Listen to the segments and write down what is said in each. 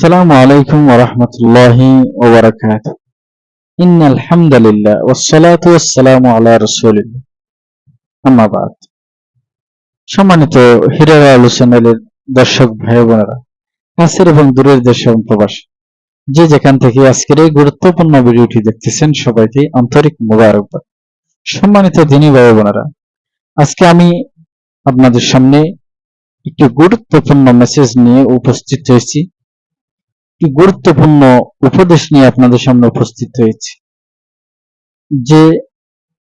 আসসালামু আলাইকুম আলা রাসূলিল্লাহ। আম্মা বাদ। সম্মানিত হিরার দর্শক ভাই বোনেরা, কাছের এবং দূরের দেশ এবং প্রবাস, যে যেখান থেকে আজকের এই গুরুত্বপূর্ণ ভিডিওটি দেখতেছেন সবাইকে আন্তরিক মোবারকবাদ। সম্মানিত দিনী ভাই বোনেরা, আজকে আমি আপনাদের সামনে একটি গুরুত্বপূর্ণ মেসেজ নিয়ে উপস্থিত হয়েছি। একটি গুরুত্বপূর্ণ উপদেশ নিয়ে আপনাদের সামনে উপস্থিত হয়েছি। যে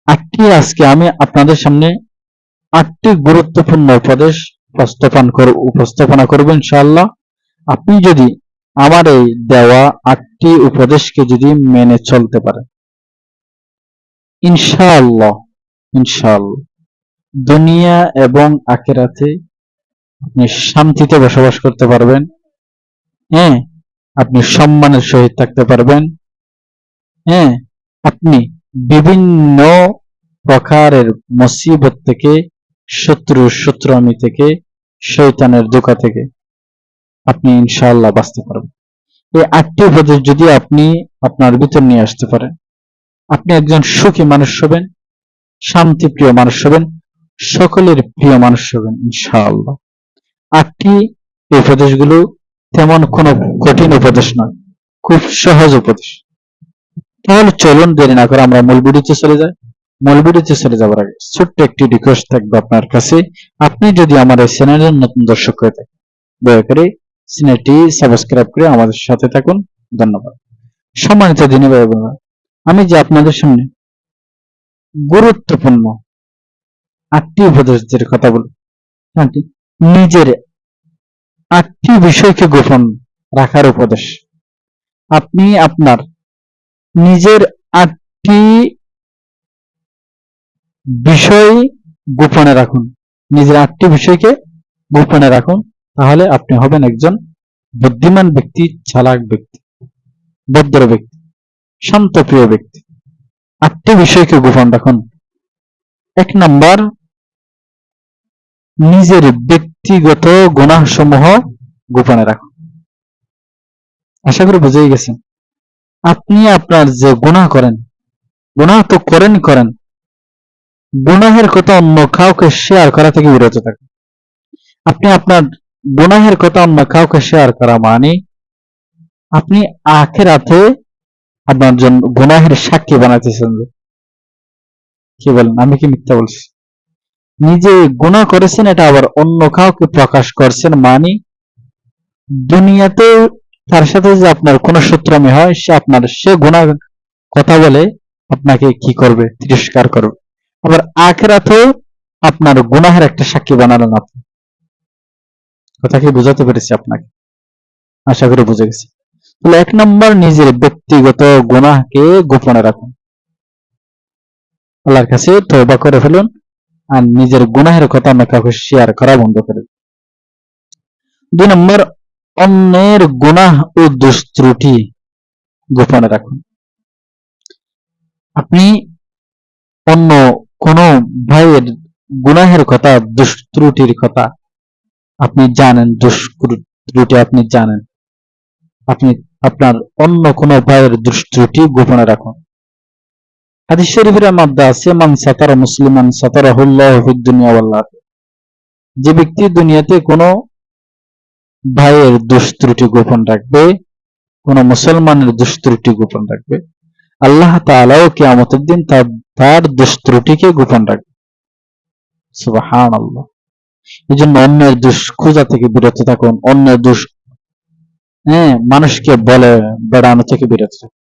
আটটি আজকে আমি আপনাদের সামনে আটটি গুরুত্বপূর্ণ উপদেশ উপস্থাপন কর, উপস্থাপনা করব ইনশাআল্লাহ। আপনি যদি আমার এই দেওয়া আটটি উপদেশকে যদি মেনে চলতে পারেন। ইনশাআল্লাহ ইনশাআল্লাহ। দুনিয়া এবং আখেরাতে আপনি শান্তিতে বসবাস করতে পারবেন। হ্যাঁ আপনি সম্মানের সহিত থাকতে পারবেন। হ্যাঁ আপনি বিভিন্ন প্রকারের মুসিবত থেকে শত্রু শত্রুমি থেকে শৈতানের দোকা থেকে আপনি ইনশাআল্লাহ বাঁচতে পারবেন। এই আটটি উপদেশ যদি আপনি আপনার ভিতর নিয়ে আসতে পারেন, আপনি একজন সুখী মানুষ হবেন, শান্তিপ্রিয় মানুষ হবেন, সকলের প্রিয় মানুষ হবেন ইনশাআল্লাহ। আটটি এই উপদেশগুলো তেমন কোনো কঠিন উপদেশ নয়, খুব সহজ উপদেশ। তাহলে চলুন দেরি না করে আমরা মূল ভিডিওতে চলে যাই। মূল ভিডিওতে চলে যাওয়ার আগে ছোট্ট একটি রিকোয়েস্ট থাকবে আপনার কাছে। আপনি যদি আমার এই চ্যানেলের নতুন দর্শক হয়ে থাকেন, দয়া করে চ্যানেলটি সাবস্ক্রাইব করে আমাদের সাথে থাকুন। ধন্যবাদ। সম্মানিত দিনী ভাই বোনেরা, আমি যে আপনাদের সামনে গুরুত্বপূর্ণ আটটি উপদেশদের কথা বলব নিজের আটটি বিষয়কে গোপন রাখার উপদেশ। আপনি আপনার নিজের আটটি বিষয় গোপনে রাখুন। নিজের আটটি বিষয়কে গোপনে রাখুন, তাহলে আপনি হবেন একজন বুদ্ধিমান ব্যক্তি, চালাক ব্যক্তি, ভদ্র ব্যক্তি শান্তপ্রিয় ব্যক্তি। আটটি বিষয়কে গোপন রাখুন। এক নাম্বার নিজের ব্যক্তিগত গুনাহ সমূহ গোপনে রাখুন আশা করি বুঝেই গেছেন। আপনি আপনার যে গুনাহ করেন, গুনাহ তো করেন করেন, গুনাহের কথা অন্য কাউকে শেয়ার করা থেকে বিরত থাকুন। আপনি আপনার গুনাহের কথা অন্য কাউকে শেয়ার করা মানে আপনি আখেরাতে আপনার জন্য গুনাহের সাক্ষী বানাতেছেন কি বলেন? আমি কি মিথ্যা বলছি? নিজে গুনাহ করেছেন, এটা আবার অন্য কাউকে প্রকাশ করছেন মানে দুনিয়াতে তার সাথে যে আপনার কোনো সূত্রমে হয়, সে আপনার, সে গুনাহ কথা বলে আপনাকে কি করবে? তিরস্কার করবে। আবার আখেরাতেও আপনার গুনাহের একটা সাক্ষী বানালেন আপনি। কথা কি বুঝাতে পেরেছি আপনাকে? আশা করি বুঝে গেছি। তাহলে এক নম্বর নিজের ব্যক্তিগত গুনাহকে গোপনে রাখুন। আল্লাহর কাছে তওবা করে ফেলুন। আর নিজের গুনাহের কথা অন্য কাউকে শেয়ার করা বন্ধ করে। দুই। নম্বর, অন্যের গুনাহ ও দুষ্ত্রুটি গোপনে রাখুন। আপনি অন্য কোন ভাইয়ের গুনাহের কথা, দুষ্ত্রুটির কথা আপনি জানেন দুষ্ত্রুটি আপনি জানেন। আপনি আপনার অন্য কোন ভাইয়ের দুষ্ত্রুটি গোপনে রাখুন। হাদিস শরীফের মধ্যে আছে, মান সাতারা মুসলিমান সাতারাহুল্লাহ দুনিয়া। যে ব্যক্তি দুনিয়াতে কোনো ভাইয়ের দুষ্ত্রুটি গোপন রাখবে, কোন মুসলমানের দুষ্ত্রুটি গোপন রাখবে, আল্লাহ তাআলাও কিয়ামতের দিন তার তার দুষ্ত্রুটিকে গোপন রাখবে। সুবহানাল্লাহ। এই জন্য অন্যের দুষ খোঁজা থেকে বিরত থাকুন, অন্যের দুষ হ্যাঁ মানুষকে বলে, বেড়ানো থেকে বিরত থাকুন।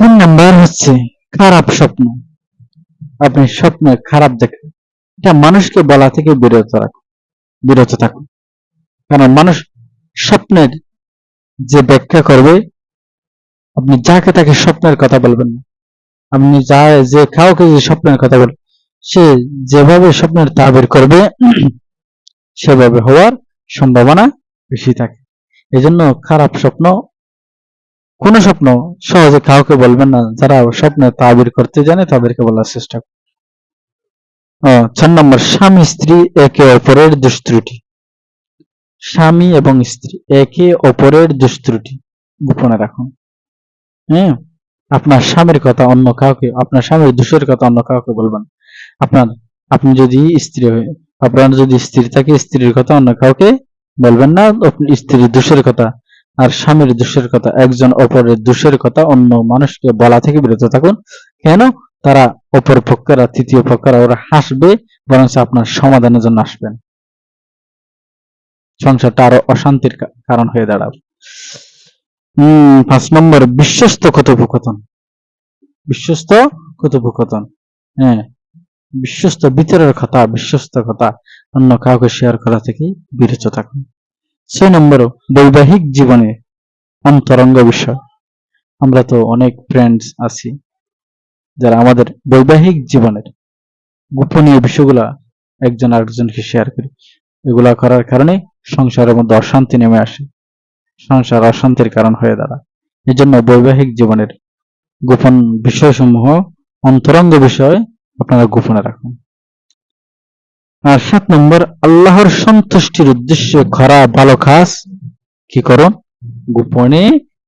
তিন নাম্বার হচ্ছে খারাপ স্বপ্ন। আপনি স্বপ্নে খারাপ দেখেন এটা মানুষকে বলা থেকে বিরত রাখুন বিরত থাকুন কারণ মানুষ স্বপ্নের যে ব্যাখ্যা করবে, আপনি যাকে তাকে স্বপ্নের কথা বলবেন না। আপনি যা, যে কাউকে যে স্বপ্নের কথা বলবেন, সে যেভাবে স্বপ্নের তাবির করবে, সেভাবে হওয়ার সম্ভাবনা বেশি থাকে। এজন্য খারাপ স্বপ্ন কোন স্বপ্ন সহজে কাউকে বলবেন না, যারা স্বপ্নে তাবির করতে জানে তাদেরকে বলার চেষ্টা চার নম্বর, স্বামী, স্ত্রী একে অপরের দুষ্ত্রুটি স্বামী এবং স্ত্রী একে অপরের দুষ্ত্রুটি গোপনে রাখুন। হ্যাঁ আপনার স্বামীর কথা অন্য কাউকে, আপনার স্বামীর দোষের কথা অন্য কাউকে বলবেন। আপনার, আপনি যদি স্ত্রী হয়ে, আপনার যদি স্ত্রী থাকে, স্ত্রীর কথা অন্য কাউকে বলবেন না স্ত্রীর দোষের কথা আর স্বামীর দোষের কথা, একজন অপরের দোষের কথা অন্য মানুষকে বলা থেকে বিরত থাকুন। কেন? তারা অপর পক্ষরা, তৃতীয় পক্ষরা, ওরা হাসবে বরং আপনার সমাধানের জন্য আসবেন। সংসারটা আরও অশান্তির কারণ হয়ে দাঁড়াবে। হম পাঁচ নম্বর, বিশ্বস্ত কথোপকথন। বিশ্বস্ত কথোপকথন। হ্যাঁ বিশ্বস্ত ভিতরের কথা, বিশ্বস্ত কথা। অন্য কাউকে শেয়ার করা থেকে বিরত থাকুন। ছয় নম্বর বৈবাহিক জীবনে অন্তরঙ্গ বিষয়। আমরা তো অনেক ফ্রেন্ডস আছি যারা আমাদের বৈবাহিক জীবনের গোপনীয় বিষয়গুলা একজন আরেকজনকে শেয়ার করি। এগুলা করার কারণে সংসারের মধ্যে অশান্তি নেমে আসে। সংসার অশান্তির কারণ হয়ে দাঁড়ায়। জন্য বৈবাহিক জীবনের গোপন বিষয়সমূহ অন্তরঙ্গ বিষয় আপনারা গোপনে রাখুন। আর সাত নম্বর, আল্লাহর সন্তুষ্টির উদ্দেশ্যে করা ভালো কাজ। কি করুন গোপনে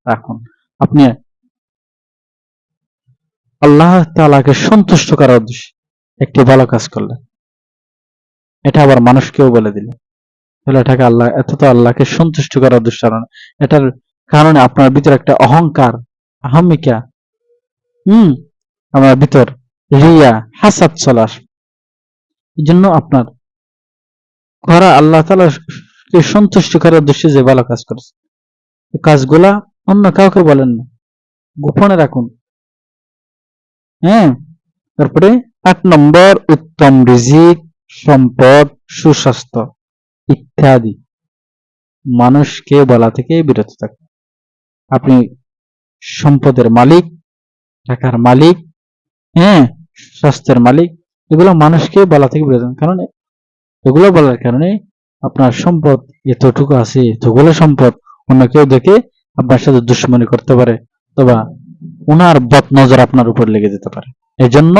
রাখুন আপনি আল্লাহ তাআলাকে সন্তুষ্ট করার উদ্দেশ্যে একটি ভালো কাজ করলেন। এটা আবার মানুষকেও বলে দিলেন তাহলে এটাকে আল্লাহ, এত তো আল্লাহকে সন্তুষ্ট করার উদ্দেশ্য এটার কারণে আপনার ভিতর একটা অহংকার, আহমিকা, হম আমার ভিতর রিয়া, হাসাদ চলে আসবে। এই জন্য আপনার করা আল্লাহ তাআলাকে সন্তুষ্ট করার উদ্দেশ্যে যে ভালো কাজ করেছে। কাজগুলা অন্য কাউকে বলেন না। গোপনে রাখুন। হ্যাঁ? তারপরে আট নম্বর, উত্তম রিজিক, সম্পদ, সুস্বাস্থ্য ইত্যাদি। মানুষকে বলা থেকে বিরত থাকুন। আপনি সম্পদের মালিক, টাকার মালিক হ্যাঁ? স্বাস্থ্যের মালিক এগুলো মানুষকে বলা থেকে বিরত। কারণ এগুলো বলার কারণে আপনার সম্পদ এতটুকু আছে, এতগুলো সম্পদ অন্য কেউ দেখে আপনার সাথে দুশ্মনী করতে পারে অথবা ওনার বদ নজর আপনার উপর লেগে যেতে পারে। এজন্য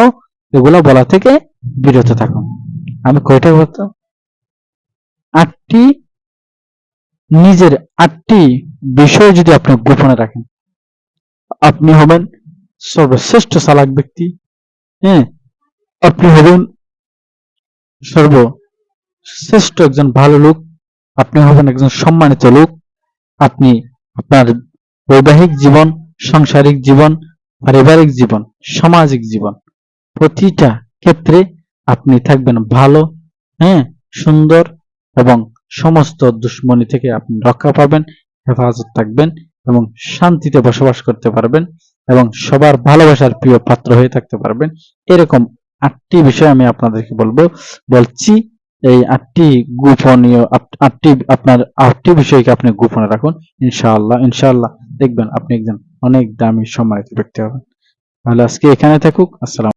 এগুলো বলা থেকে বিরত থাকুন। আমি কয়টা বলতো? আটটি, নিজের আটটি বিষয় যদি আপনি গোপনে রাখেন। আপনি হবেন সর্বশ্রেষ্ঠ চালাক ব্যক্তি হ্যাঁ? আপনি হবেন সর্বশ্রেষ্ঠ একজন ভালো লোক, আপনি হবেন একজন সম্মানিত লোক, আপনি আপনার বৈবাহিক জীবন, সাংসারিক জীবন, পারিবারিক জীবন, সামাজিক জীবন, প্রতিটা ক্ষেত্রে আপনি থাকবেন ভালো হ্যাঁ সুন্দর এবং সমস্ত দুশ্মনী থেকে আপনি রক্ষা পাবেন, হেফাজত থাকবেন এবং শান্তিতে বসবাস করতে পারবেন এবং সবার ভালোবাসার প্রিয় পাত্র হয়ে থাকতে পারবেন। এরকম আটটি বিষয় আমি আপনাদেরকে বলব। বলছি, এই আটটি গোপনীয় আটটি, আপনার আটটি বিষয়কে আপনি গোপনে রাখুন। ইনশাআল্লাহ ইনশাআল্লাহ। দেখবেন আপনি একজন অনেক দামি, সম্মানিত ব্যক্তি হবেন। তাহলে আজকে এখানে থাকুক। আসসালাম